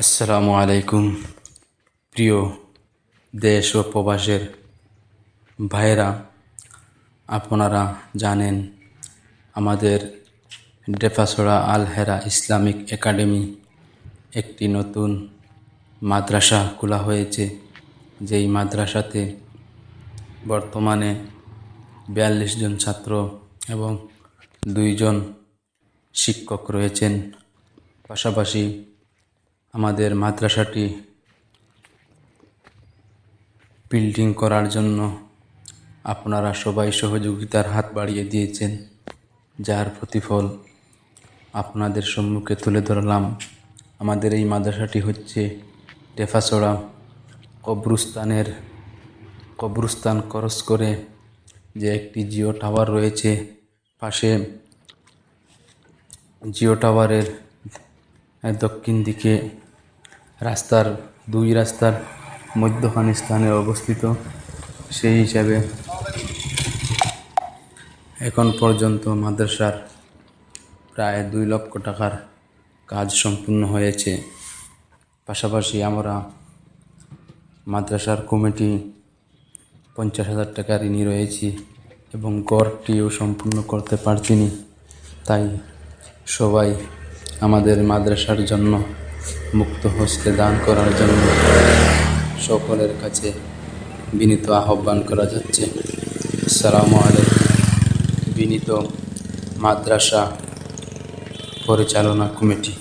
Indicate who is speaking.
Speaker 1: আসসালামু আলাইকুম, প্রিয় দেশ ও প্রবাসের ভাইয়েরা, আপনারা জানেন আমাদের ডেফাসোড়া আল হেরা ইসলামিক একাডেমি একটি নতুন মাদ্রাসা খোলা হয়েছে। যেই মাদ্রাসাতে বর্তমানে বিয়াল্লিশ জন ছাত্র এবং দুইজন শিক্ষক রয়েছেন। পাশাপাশি আমাদের মাদ্রাসাটি বিল্ডিং করার জন্য আপনারা সবাই সহযোগিতার হাত বাড়িয়ে দিয়েছেন, যার প্রতিফল আপনাদের সম্মুখে তুলে ধরলাম। আমাদের এই মাদ্রাসাটি হচ্ছে টেফাসোড়া কবরস্থানের, কবরস্থান ক্রস করে যে একটি জিও টাওয়ার রয়েছে, পাশে জিও টাওয়ারের দক্ষিণ দিকে রাস্তার, দুই রাস্তার মধ্যখানে স্থানে অবস্থিত, সেই হিসাবে এখন পর্যন্ত মাদ্রাসার প্রায় দুই লক্ষ টাকার কাজ সম্পূর্ণ হয়েছে। পাশাপাশি আমরা মাদ্রাসার কমিটি পঞ্চাশ হাজার টাকা ঋণী রয়েছি এবং গড়টিও সম্পূর্ণ করতে পারছিনি তাই সবাই আমাদের মাদ্রাসার জন্য মুক্ত হস্তে দান করার জন্য সকলের কাছে বিনীত আহ্বান করা যাচ্ছে। আসসালামু আলাইকুম। বিনীত মাদ্রাসা পরিচালনা কমিটি।